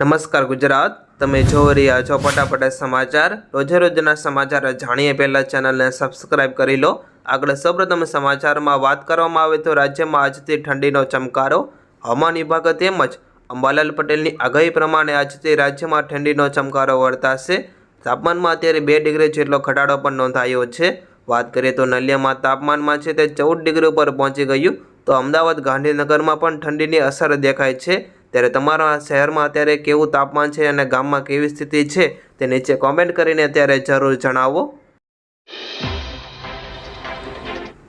નમસ્કાર ગુજરાત, તમે જોઈ રહ્યા છો ફટાફટ સમાચાર. રોજે રોજના સમાચાર જાણીએ પહેલાં ચેનલને સબસ્ક્રાઇબ કરી લો. આગળ સૌપ્રથમ સમાચારમાં વાત કરવામાં આવે તો રાજ્યમાં આજથી ઠંડીનો ચમકારો. હવામાન વિભાગ તેમજ અંબાલાલ પટેલની આગાહી પ્રમાણે આજથી રાજ્યમાં ઠંડીનો ચમકારો વર્તાશે. તાપમાનમાં અત્યારે બે ડિગ્રી જેટલો ઘટાડો પણ નોંધાયો છે. વાત કરીએ તો નલિયામાં તાપમાનમાં છે તે ચૌદ ડિગ્રી ઉપર પહોંચી ગયું. તો અમદાવાદ ગાંધીનગરમાં પણ ઠંડીની અસર દેખાય છે. ત્યારે તમારા શહેરમાં અત્યારે કેવું તાપમાન છે અને ગામમાં કેવી સ્થિતિ છે તે નીચે કોમેન્ટ કરીને અત્યારે જરૂર જણાવો.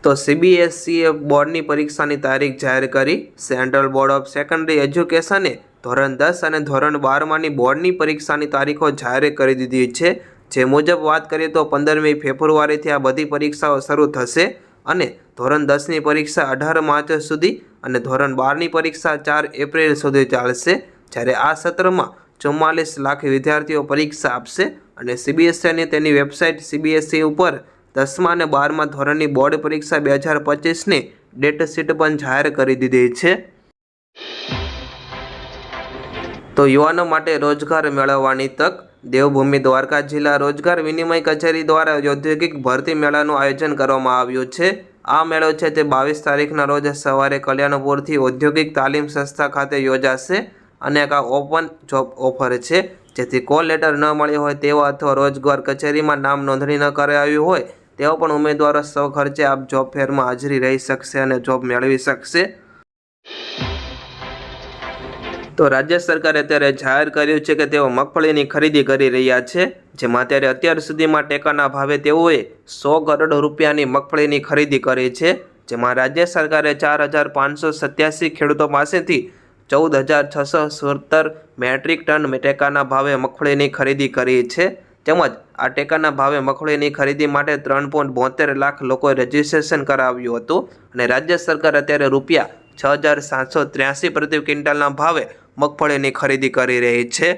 તો સીબીએસસીએ બોર્ડની પરીક્ષાની તારીખ જાહેર કરી. સેન્ટ્રલ બોર્ડ ઓફ સેકન્ડરી એજ્યુકેશને ધોરણ દસ અને ધોરણ બારમાંની બોર્ડની પરીક્ષાની તારીખો જાહેર કરી દીધી છે. જે મુજબ વાત કરીએ તો પંદરમી ફેબ્રુઆરીથી આ બધી પરીક્ષાઓ શરૂ થશે. અને ધોરણ દસની પરીક્ષા અઢાર માર્ચ સુધી અને ધોરણ બારની પરીક્ષા ચાર એપ્રિલ સુધી ચાલશે. જ્યારે આ સત્રમાં ચુમ્માલીસ લાખ વિદ્યાર્થીઓ પરીક્ષા આપશે અને સીબીએસઈની તેની વેબસાઇટ સીબીએસઈ ઉપર દસમા અને બારમા ધોરણની બોર્ડ પરીક્ષા બે હજાર પચીસની ડેટ શીટ પણ જાહેર કરી દીધી છે. તો યુવાનો માટે રોજગાર મેળવવાની તક દેવભૂમિ દ્વારકા જિલ્લા રોજગાર વિનિમય કચેરી દ્વારા ઔદ્યોગિક ભરતી મેળાનું આયોજન કરવામાં આવ્યું છે. આ મેળો છે તે બાવીસ તારીખના રોજ સવારે કલ્યાણપુરથી ઔદ્યોગિક તાલીમ સંસ્થા ખાતે યોજાશે અને આ ઓપન જોબ ઓફર છે. જેથી કોલ લેટર ન મળ્યો હોય તેવા અથવા રોજગાર કચેરીમાં નામ નોંધણી ન કરાવ્યું હોય તેઓ પણ ઉમેદવારો સૌ ખર્ચે આપ જોબ ફેરમાં હાજરી રહી શકશે અને જોબ મેળવી શકશે. તો રાજ્ય સરકારે અત્યારે જાહેર કર્યું છે કે તેઓ મગફળીની ખરીદી કરી રહ્યા છે, જેમાં અત્યારે અત્યાર સુધીમાં ટેકાના ભાવે તેઓએ સો કરોડ રૂપિયાની મગફળીની ખરીદી કરી છે, જેમાં રાજ્ય સરકારે ચાર હજાર પાંચસો સત્યાસી ખેડૂતો પાસેથી ચૌદ હજાર છસો સત્તર મેટ્રિક ટન ટેકાના ભાવે મગફળીની ખરીદી કરી છે, તેમજ આ ટેકાના ભાવે મગફળીની ખરીદી માટે ત્રણ પોઈન્ટ બોતેર લાખ લોકોએ રજીસ્ટ્રેશન કરાવ્યું હતું, અને રાજ્ય સરકાર અત્યારે રૂપિયા છ હજાર સાતસો ત્ર્યાસી પ્રતિ ક્વિન્ટલના ભાવે મગફળીની ખરીદી કરી રહી છે.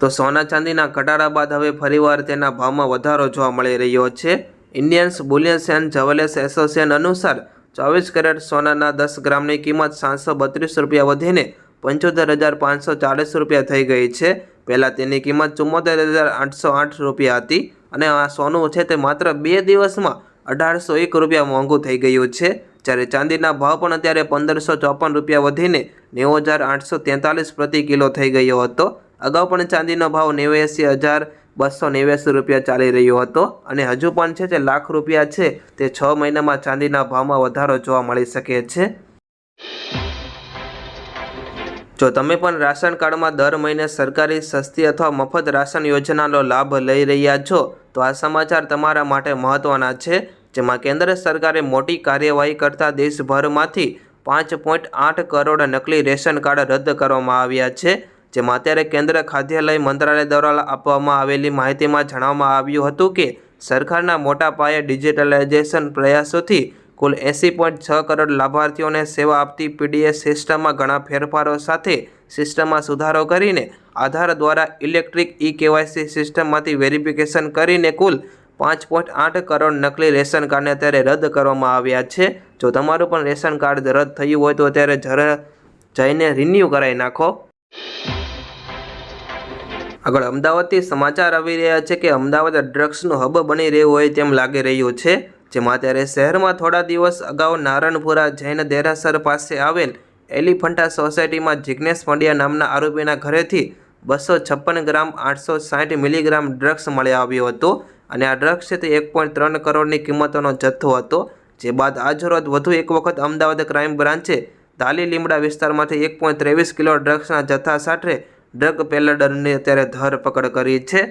તો સોના ચાંદીના ઘટાડા બાદ હવે ફરીવાર તેના ભાવમાં વધારો જોવા મળી રહ્યો છે. Indians bullions and jewellers association અનુસાર ચોવીસ કેરેટ સોનાના દસ ગ્રામની કિંમત સાતસો બત્રીસ રૂપિયા વધીને પંચોતેર હજાર પાંચસો ચાલીસ રૂપિયા થઈ ગઈ છે. પહેલાં તેની કિંમત ચુમ્મોતેર હજાર આઠસો આઠ રૂપિયા હતી અને આ સોનું છે તે માત્ર બે દિવસમાં અઢારસો એક રૂપિયા મોંઘું થઈ ગયું છે. જ્યારે ચાંદીના ભાવ પણ અત્યારે પંદરસો ચોપન રૂપિયા વધીને નેવું હજાર આઠસો તેતાલીસ પ્રતિ કિલો થઈ ગયો હતો. અગાઉ પણ ચાંદીનો ભાવ નેવ્યાસી હજાર બસો નેવ્યાસી રૂપિયા ચાલી રહ્યો હતો અને હજુ પણ છે જે લાખ રૂપિયા છે તે છ મહિનામાં ચાંદીના ભાવમાં વધારો જોવા મળી શકે છે. જો તમે પણ રાશન કાર્ડમાં દર મહિને સરકારી સસ્તી અથવા મફત રાશન યોજનાનો લાભ લઈ રહ્યા છો, તો આ સમાચાર તમારા માટે મહત્ત્વના છે. જેમાં કેન્દ્ર સરકારે મોટી કાર્યવાહી કરતા દેશભરમાંથી પાંચ પોઈન્ટ આઠ કરોડ નકલી રેશન કાર્ડ રદ કરવામાં આવ્યા છે, જેમાં અત્યારે કેન્દ્ર ખાદ્યાલય મંત્રાલય દ્વારા આપવામાં આવેલી માહિતીમાં જણાવવામાં આવ્યું હતું કે સરકારના મોટા પાયે ડિજિટલાઇઝેશન પ્રયાસોથી કુલ એંસી પોઈન્ટ છ કરોડ લાભાર્થીઓને સેવા આપતી પીડીએસ સિસ્ટમમાં ઘણા ફેરફારો સાથે સિસ્ટમમાં સુધારો કરીને આધાર દ્વારા ઇલેક્ટ્રિક ઈ કેવાયસી સિસ્ટમમાંથી વેરિફિકેશન કરીને કુલ પાંચ પોઈન્ટ આઠ કરોડ નકલી રેશન કાર્ડને અત્યારે રદ કરવામાં આવ્યા છે. જો તમારું પણ રેશન કાર્ડ રદ થયું હોય તો અત્યારે જરા જઈને રિન્યૂ કરાવી નાખો. આગળ અમદાવાદથી સમાચાર આવી રહ્યા છે કે અમદાવાદ ડ્રગ્સનું હબ બની રહ્યું હોય તેમ લાગી રહ્યું છે. જેમાં અત્યારે શહેરમાં થોડા દિવસ અગાઉ નારણપુરા જૈન દેરાસર પાસે આવેલ એલિફન્ટા સોસાયટીમાં જિગ્નેશ પંડ્યા નામના આરોપીના ઘરેથી બસો છપ્પન ગ્રામ આઠસો સાઠ મિલીગ્રામ ડ્રગ્સ મળી આવ્યો હતો. અને આ ડ્રગ્સ છે તે એક પોઈન્ટ ત્રણ કરોડની કિંમતોનો જથ્થો હતો, જે બાદ આજરોજ વધુ એક વખત અમદાવાદ ક્રાઇમ બ્રાન્ચે દાલી લીમડા વિસ્તારમાંથી એક પોઈન્ટ ત્રેવીસ કિલો ડ્રગ્સના જથ્થા સાથે ડ્રગ પેલડરની અત્યારે ધરપકડ કરી છે.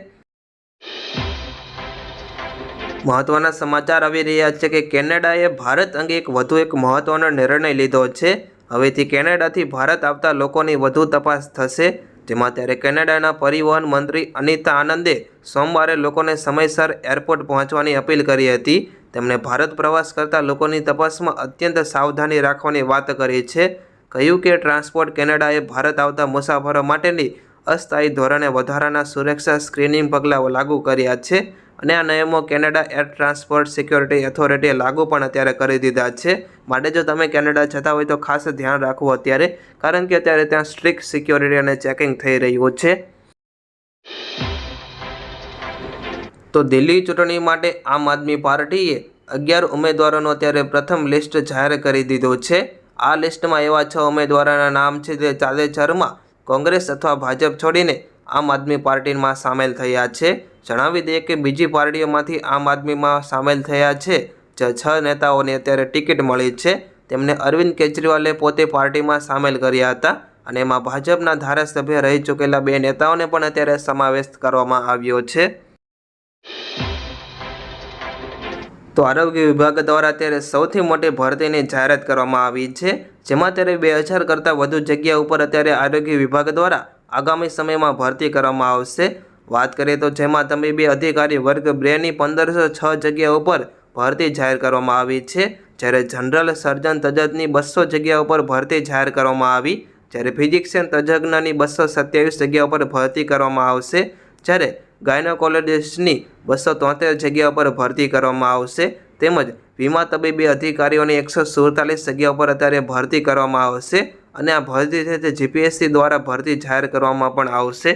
મહત્વના સમાચાર આવી રહ્યા છે કે કેનેડાએ ભારત અંગે એક વધુ એક મહત્વનો નિર્ણય લીધો છે. હવેથી કેનેડાથી ભારત આવતા લોકોની વધુ તપાસ થશે. જેમાં ત્યારે કેનેડાના પરિવહન મંત્રી અનિતા આનંદે સોમવારે લોકોને સમયસર એરપોર્ટ પહોંચવાની અપીલ કરી હતી. તેમણે ભારત પ્રવાસ કરતા લોકોની તપાસમાં અત્યંત સાવધાની રાખવાની વાત કરી છે. કહ્યું કે ટ્રાન્સપોર્ટ કેનેડાએ ભારત આવતા મુસાફરો માટેની અસ્થાયી ધોરણે વધારાના સુરક્ષા સ્ક્રીનિંગ પગલાં લાગુ કર્યા છે. અને આ નિયમો કેનેડા એર ટ્રાન્સપોર્ટ સિક્યોરિટી ઓથોરિટીએ લાગુ પણ અત્યારે કરી દીધા છે. માટે જો તમે કેનેડા જતા હોય તો ખાસ ધ્યાન રાખવું અત્યારે, કારણ કે અત્યારે ત્યાં સ્ટ્રિક્ટ સિક્યોરિટી અને ચેકિંગ થઈ રહ્યું છે. તો દિલ્હી ચૂંટણી માટે આમ આદમી પાર્ટીએ અગિયાર ઉમેદવારોનો અત્યારે પ્રથમ લિસ્ટ જાહેર કરી દીધો છે. આ લિસ્ટમાં એવા છ ઉમેદવારોના નામ છે જે તાજેતરમાં કોંગ્રેસ અથવા ભાજપ છોડીને આમ આદમી પાર્ટીમાં સામેલ થયા છે. જણાવી દઈએ કે બીજી પાર્ટીઓમાંથી આમ આદમીમાં સામેલ થયા છે. જે છ નેતાઓને અત્યારે ટિકિટ મળી છે. તેમને અરવિંદ કેજરીવાલે પોતે પાર્ટીમાં સામેલ કર્યા હતા અને એમાં ભાજપના ધારાસભ્ય રહી ચૂકેલા બે નેતાઓને પણ અત્યારે સમાવેશ કરવામાં આવ્યો છે. તો આરોગ્ય વિભાગ દ્વારા અત્યારે સૌથી મોટી ભરતીની જાહેરાત કરવામાં આવી છે. જેમાં અત્યારે બે હજાર કરતાં વધુ જગ્યા ઉપર અત્યારે આરોગ્ય વિભાગ દ્વારા આગામી સમયમાં ભરતી કરવામાં આવશે. વાત કરીએ તો જેમાં તબીબી અધિકારી વર્ગ બ્રેની પંદરસો છ જગ્યા ઉપર ભરતી જાહેર કરવામાં આવી છે. જ્યારે જનરલ સર્જન તજજ્ઞની બસો જગ્યા ઉપર ભરતી જાહેર કરવામાં આવી. જ્યારે ફિઝિક્સિયન તજજ્ઞની બસો સત્યાવીસ જગ્યા ઉપર ભરતી કરવામાં આવશે. જ્યારે ગાયનોકોલોજિસ્ટની બસો તોતેર જગ્યા ઉપર ભરતી કરવામાં આવશે. તેમજ વીમા તબીબી અધિકારીઓની એકસો સુડતાલીસ જગ્યા ઉપર અત્યારે ભરતી કરવામાં આવશે. અને આ ભરતી છે તે જીપીએસસી દ્વારા ભરતી જાહેર કરવામાં પણ આવશે.